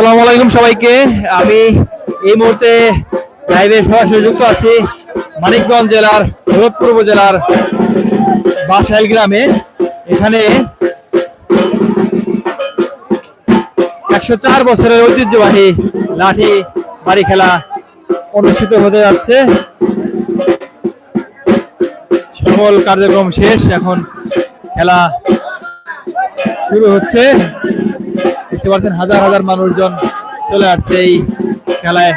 আসসালামু আলাইকুম সবাইকে। আমি এই মুহূর্তে লাইভে সরাসরি যুক্ত আছি মানিকগঞ্জ জেলার ভরতপুর উপজেলার বাসাইল গ্রামে। এখানে একশো চার বছরের ঐতিহ্যবাহী লাঠি বাড়ি খেলা অনুষ্ঠিত হতে যাচ্ছে। সকল কার্যক্রম শেষ, এখন খেলা শুরু হচ্ছে। দেখতে পাচ্ছেন, হাজার হাজার মানুষজন চলে আসছে এই খেলায়।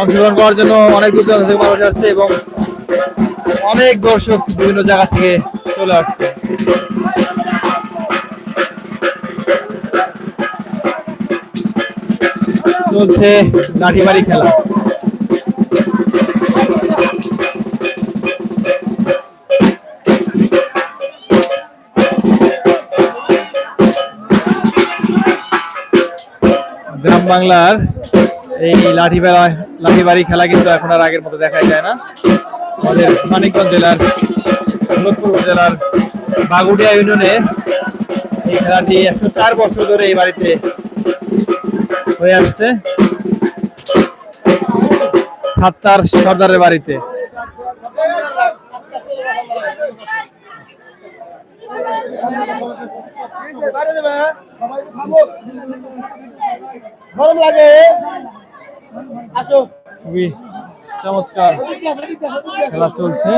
অংশগ্রহণ করার জন্য অনেক দূর দূরান্ত থেকে মানুষ আসছে এবং অনেক দর্শক বিভিন্ন জায়গা থেকে চলে আসছে। চলছে লাঠি বাড়ি খেলা। বাংলার এই লাঠি লাঠি বাড়ি খেলা কিন্তু এখন আর আগের মতো দেখা যায় না। আমাদের মানিকগঞ্জ জেলার লক্ষ্মপুর জেলার বাগুড়িয়া ইউনিয়নে এই খেলাটি একশো চার বছর ধরে এই বাড়িতে হয়ে আসছে। সাত্তার সর্দারের বাড়িতে। গরম লাগে। খুবই চমৎকার খেলা চলছে।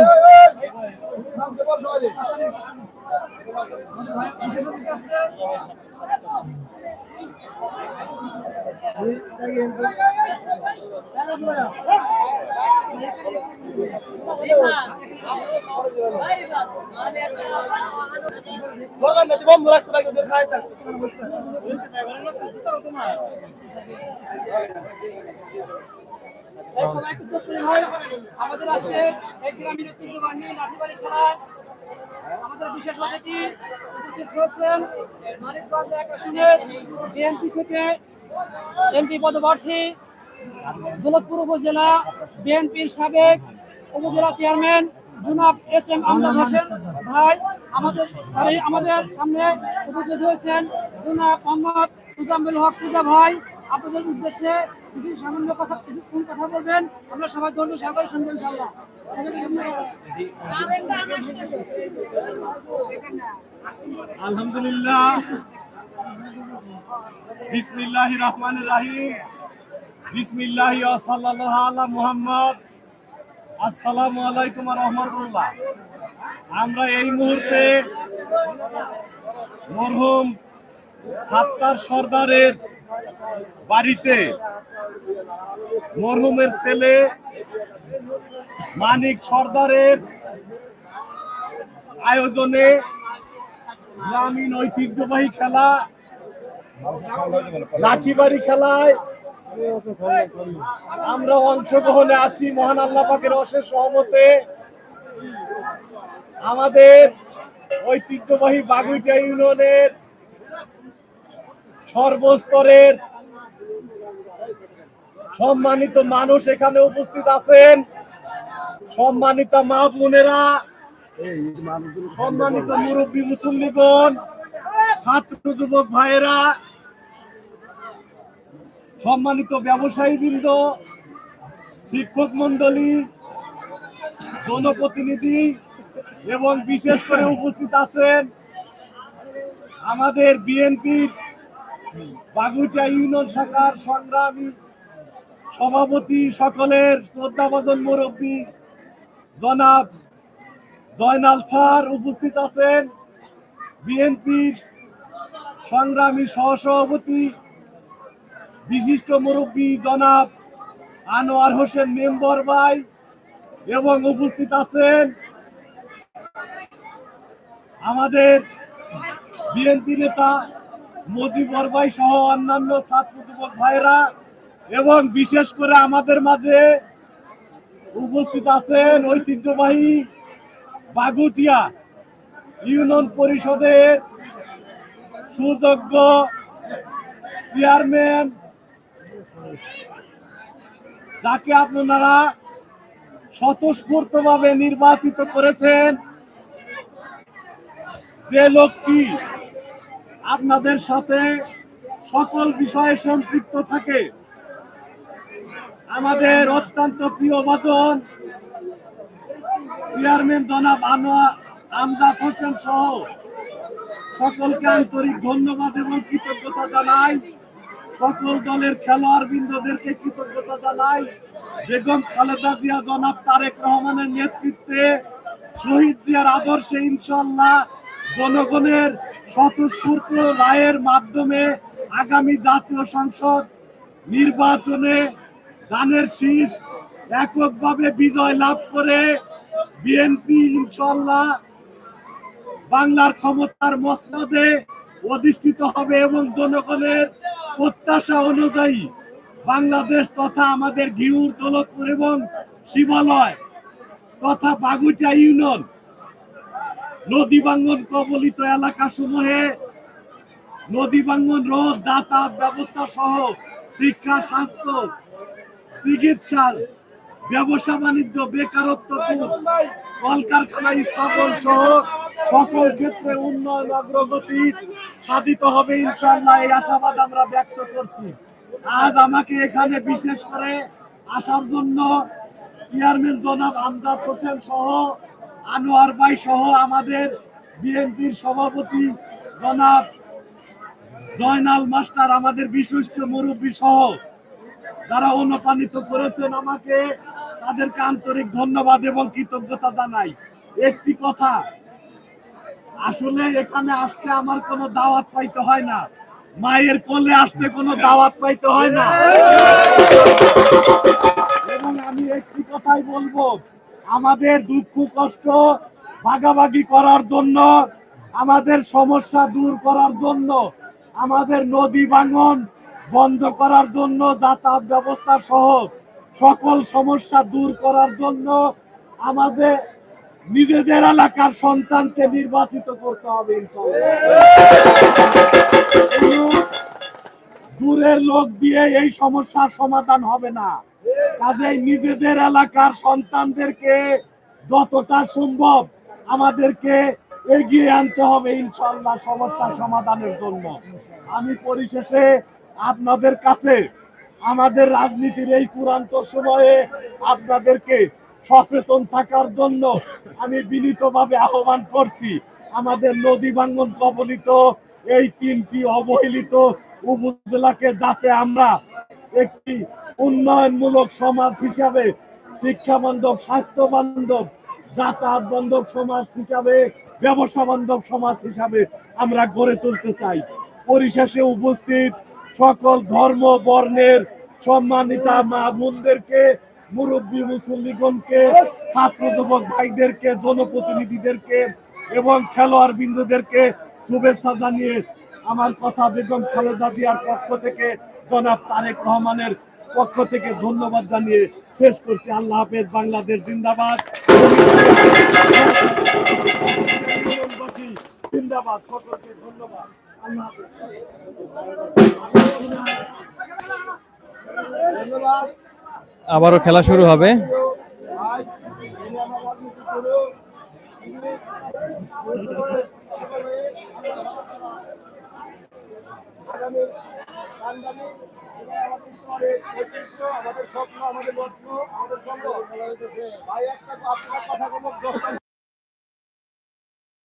গরম না বন্ধ রাখতে লাগে আমাদের গ্রামীণ আমাদের এমপি পদপ্রার্থী দৌলতপুর উপজেলা বিএনপির সাবেক উপজেলা চেয়ারম্যান জুনাব এস এম আমজাদ হোসেন ভাই আমাদের আমাদের সামনে উপস্থিত হয়েছেন জুনাব মোহাম্মদ হক তুজা ভাই আপনাদের উদ্দেশ্যে কিছু সামান্য কথা, কিছু কোন কথা বলবেন? আমরা সবাই শুনবেন আলহামদুলিল্লাহ। বিসমিল্লাহ রহমান রাহিম। বিসমিল্লাহ সাল্লাহ আলা মুহাম্মদ। আসসালামু আলাইকুম রহমতুল্লাহ। আমরা এই মুহূর্তে মরহুম সাত্তার সর্দারের বাড়িতে মরহুমের ছেলে মানিক সর্দারের আয়োজনে গ্রামীণ ঐতিহ্যবাহী খেলা, লাঠিবাড়ি খেলায় আমরা অংশগ্রহণে আছি। মহান আল্লাহ পাকের অশেষ সহমতে আমাদের ঐতিহ্যবাহী বাগুইটা ইউনিয়নের সর্বস্তরের সম্মানিত মানুষ এখানে উপস্থিত আছেন। সম্মানিত মা বোনেরা, সম্মানিত মুরব্বী মুসল্লিগণ, ছাত্র যুবক ভাইয়েরা, সম্মানিত ব্যবসায়ী বৃন্দ শিক্ষক মন্ডলী জনপ্রতিনিধি এবং বিশেষ করে উপস্থিত আছেন আমাদের বিএনপির বাগুইটা ইউনিয়ন শাখার সংগ্রামী সভাপতি সকলের শ্রদ্ধাভাজন মুরব্বী জনাব জয়নাল স্যার উপস্থিত আছেন। বিএনপির সংগ্রামী সহসভাপতি, বিশিষ্ট মুরব্বী জনাব আনোয়ার হোসেন মেম্বর ভাই এবং উপস্থিত আছেন আমাদের বিএনপি নেতা মজিবর ভাই সহ অন্যান্য ছাত্র যুবক ভাইরা এবং বিশেষ করে আমাদের মাঝে উপস্থিত আছেন ঐতিহ্যবাহী বাগুটিয়া ইউনিয়ন পরিষদের সুযোগ্য চেয়ারম্যান যাকে আপনারা স্বতঃস্ফূর্তভাবে নির্বাচিত করেছেন যে লোকটি আপনাদের সাথে সকল বিষয়ে সম্পৃক্ত থাকে। আমাদের অত্যন্ত প্রিয় বচন চেয়ারম্যান জনাব আনোয়ার আমজাদ হোসেন সহ সকলকে আন্তরিক ধন্যবাদ এবং কৃতজ্ঞতা জানাই। সকল দলের খেলোয়াড় বৃন্দদেরকে কৃতজ্ঞতা জানাই। বেগম খালেদা জিয়া জনাব তারেক রহমানের নেতৃত্বে শহীদ জিয়ার আদর্শে ইনশাল্লাহ জনগণের স্বতঃস্ফূর্ত রায়ের মাধ্যমে আগামী জাতীয় সংসদ নির্বাচনে দানের শীষ এককভাবে বিজয় লাভ করে বিএনপি ইনশাল্লাহ বাংলার ক্ষমতার মসনদে অধিষ্ঠিত হবে এবং জনগণের প্রত্যাশা অনুযায়ী বাংলাদেশ তথা আমাদের ঘিউর দৌলতপুর এবং শিবালয় তথা বাগুচা ইউনিয়ন নদী ভাঙ্গন কবলিত এলাকা সমূহে নদী ভাঙ্গন রোড যাতায়াত ব্যবস্থা সহ শিক্ষা, স্বাস্থ্য, চিকিৎসা, ব্যবসা, বাণিজ্য, বেকারত্ব কলকারখানা স্থাপন সহ সকল ক্ষেত্রে উন্নয়ন, অগ্রগতি সাধিত হবে ইনশাল্লাহ এই আশাবাদ আমরা ব্যক্ত করছি। আজ আমাকে এখানে বিশেষ করে আসার জন্য চেয়ারম্যান জনাব আমজাদ হোসেন সহ আনোয়ার ভাই সহ আমাদের বিএনপির সভাপতি জনাব জয়নাল মাস্টার, আমাদের বিশিষ্ট মুরব্বী সহ যারা অনুপ্রাণিত করেছেন আমাকে, তাদেরকে আন্তরিক ধন্যবাদ এবং কৃতজ্ঞতা জানাই। একটি কথা, আসলে এখানে আসতে আমার কোনো দাওয়াত পাইতে হয় না। মায়ের কোলে আসতে কোনো দাওয়াত পাইতে হয় না। এবং আমি একটি কথাই বলব আমাদের দুঃখ, কষ্ট ভাগাভাগি করার জন্য, আমাদের সমস্যা দূর করার জন্য, আমাদের নদী ভাঙন বন্ধ করার জন্য, যাতায়াত ব্যবস্থা সহ সকল সমস্যা দূর করার জন্য আমাদের নিজেদের এলাকার সন্তানকে নির্বাচিত করতে হবে দূরের লোক দিয়ে এই সমস্যার সমাধান হবে না। কাজেই নিজেদের এলাকার সন্তানদেরকে যতটা সম্ভব আমাদেরকে এগিয়ে আনতে হবে ইনশাল্লাহ সমস্যার সমাধানের জন্য। আমি পরিশেষে আপনাদের কাছে আমাদের রাজনীতির এই চূড়ান্ত সময়ে আপনাদেরকে সচেতন থাকার জন্য আমি বিনীতভাবে আহ্বান করছি। আমাদের নদী ভাঙ্গন কবলিত এই তিনটি অবহেলিত উপজেলাকে যাতে আমরা একটি উন্নয়নমূলক সমাজ হিসাবে শিক্ষা বান্ধব স্বাস্থ্য বান্ধব যাতায়াত বান্ধব সমাজ হিসাবে ব্যবসা বান্ধব সমাজ হিসাবে আমরা গড়ে তুলতে চাই। পরিশেষে উপস্থিত সকল ধর্ম, বর্ণের সম্মানিতা মা বোনদেরকে, মুরব্বী মুসল্লিগণকে, ছাত্র যুবক ভাইদেরকে, জনপ্রতিনিধিদেরকে এবং খেলোয়াড় বিন্দুদেরকে শুভেচ্ছা জানিয়ে আমার কথা বেগম খালেদা জিয়ার পক্ষ থেকে জনাব তারেক রহমানের পক্ষ থেকে ধন্যবাদ জানিয়ে শেষ করছি। আল্লাহ হাফেজ বাংলাদেশ জিন্দাবাদ। জিন্দাবাদ। সকলকে ধন্যবাদ। আল্লাহ আবারও খেলা শুরু হবে। আমাদের আমাদের স্বপ্ন আমাদের লক্ষ্য আমাদের সম্ভব ভাই একটা কথা বলব